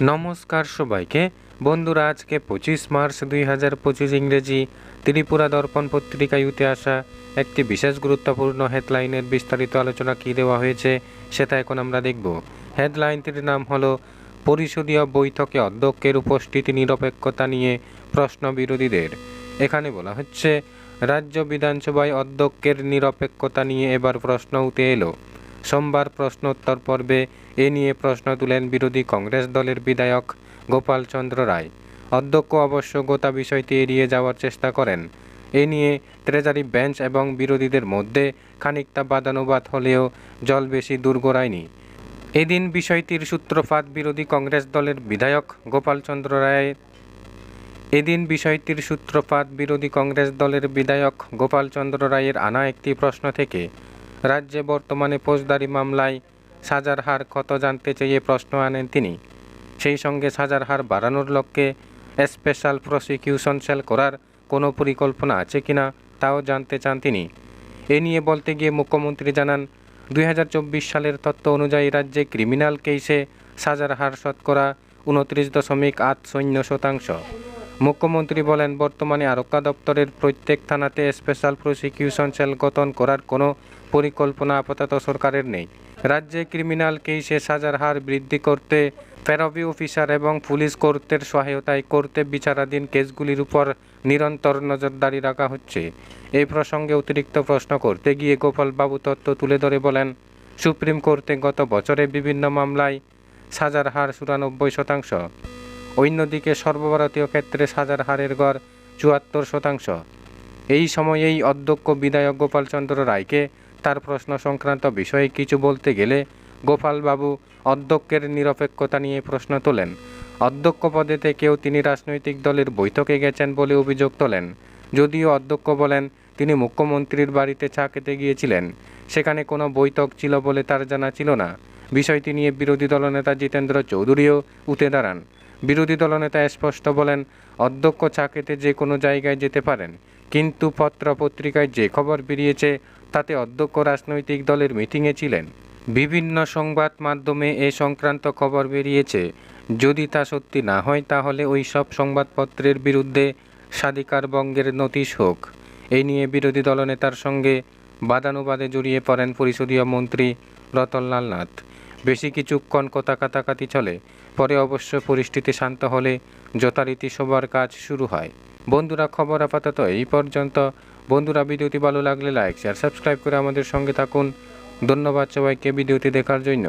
নমস্কার সবাইকে। বন্ধুরা, আজকে পঁচিশ মার্চ দুই হাজার পঁচিশ ইংরেজি ত্রিপুরা দর্পণ পত্রিকায় উঠে আসা একটি বিশেষ গুরুত্বপূর্ণ হেডলাইনের বিস্তারিত আলোচনা কী দেওয়া হয়েছে সেটা এখন আমরা দেখব। হেডলাইনটির নাম হলো, পরিষদীয় বৈঠকে অধ্যক্ষের উপস্থিতি নিরপেক্ষতা নিয়ে প্রশ্ন বিরোধীদের। এখানে বলা হচ্ছে, রাজ্য বিধানসভায় অধ্যক্ষের নিরপেক্ষতা নিয়ে এবার প্রশ্ন উঠে এলো। সোমবার প্রশ্নোত্তর পর্বে এ নিয়ে প্রশ্ন তুলেন বিরোধী কংগ্রেস দলের বিধায়ক গোপাল চন্দ্র রায়। অধ্যক্ষ অবশ্য গোটা বিষয়টি এড়িয়ে যাওয়ার চেষ্টা করেন। এ নিয়ে ট্রেজারি বেঞ্চ এবং বিরোধীদের মধ্যে খানিকটা বাদানুবাদ হলেও জল বেশি দূর গড়ায়নি। এদিন বিষয়টির সূত্রপাত বিরোধী কংগ্রেস দলের বিধায়ক গোপাল চন্দ্র রায়। এদিন বিষয়টির সূত্রপাত বিরোধী কংগ্রেস দলের বিধায়ক গোপাল চন্দ্র রায়ের আনা একটি প্রশ্ন থেকে রাজ্যে বর্তমানে ফৌজদারি মামলায় সাজার হার কত জানতে চেয়ে প্রশ্ন আনেন তিনি। সেই সঙ্গে সাজার হার বাড়ানোর লক্ষ্যে স্পেশাল প্রসিকিউশন সেল করার কোনো পরিকল্পনা আছে কিনা তাও জানতে চান তিনি। এ নিয়ে বলতে গিয়ে মুখ্যমন্ত্রী জানান, দুই হাজার চব্বিশ সালের তথ্য অনুযায়ী রাজ্যে ক্রিমিনাল কেসে সাজার হার শতকরা উনত্রিশ দশমিক আট শূন্য শতাংশ। মুখ্যমন্ত্রী বলেন, বর্তমানে আরক্ষা দপ্তরের প্রত্যেক থানাতে স্পেশাল প্রসিকিউশন সেল গঠন করার কোনো পরিকল্পনা আপাতত সরকারের নেই। রাজ্যে ক্রিমিনাল কেসে সাজার হার বৃদ্ধি করতে ফেরবি অফিসার এবং পুলিশ কর্তের সহায়তায় করতে বিচারাধীন কেসগুলির উপর নিরন্তর নজরদারি রাখা হচ্ছে। এই প্রসঙ্গে অতিরিক্ত প্রশ্ন করতে গিয়ে গোপালবাবু তত্ত্ব তুলে ধরে বলেন, সুপ্রিম কোর্টে গত বছরে বিভিন্ন মামলায় সাজার হার চুরানব্বই শতাংশ অন্যদিকে সর্বভারতীয় ক্ষেত্রে সাজার হারের গড় চুয়াত্তর শতাংশ। এই সময়েই অধ্যক্ষ বিধায়ক গোপালচন্দ্র রায়কে তার প্রশ্ন সংক্রান্ত বিষয়ে কিছু বলতে গেলে গোপালবাবু অধ্যক্ষের নিরপেক্ষতা নিয়ে প্রশ্ন তোলেন। অধ্যক্ষ পদে থেকেও তিনি রাজনৈতিক দলের বৈঠকে গেছেন বলে অভিযোগ তোলেন। যদিও অধ্যক্ষ বলেন, তিনি মুখ্যমন্ত্রীর বাড়িতে চা খেতে গিয়েছিলেন। সেখানে কোনো বৈঠক ছিল বলে তার জানা ছিল না। বিষয়টি নিয়ে বিরোধী দলনেতা জিতেন্দ্র চৌধুরীও উঠে দাঁড়ান। বিরোধী দলনেতা স্পষ্ট বলেন, অধ্যক্ষ চা খেতে যে কোনো জায়গায় যেতে পারেন, কিন্তু পত্র পত্রিকায় যে খবর বেরিয়েছে, তাতে অধ্যক্ষ রাজনৈতিক দলের মিটিংয়ে ছিলেন। বিভিন্ন সংবাদ মাধ্যমে এ সংক্রান্ত খবর বেরিয়েছে। যদি তা সত্যি না হয়, তাহলে ওই সব সংবাদপত্রের বিরুদ্ধে স্বাধিকার বঙ্গের নোটিশ হোক। এই নিয়ে বিরোধী দলনেতার সঙ্গে বাদানুবাদে জড়িয়ে পড়েন পরিষদীয় মন্ত্রী রতনলাল নাথ। বেশি কিছুক্ষণ কথা কাতাকাতি চলে। পরে অবশ্য পরিস্থিতি শান্ত হলে যথারীতি সবার কাজ শুরু হয়। বন্ধুরা, খবর আপাতত এই পর্যন্ত। বন্ধুরা, ভিডিওটি ভালো লাগলে লাইক শেয়ার সাবস্ক্রাইব করে আমাদের সঙ্গে থাকুন। ধন্যবাদ সবাইকে ভিডিওটি দেখার জন্য।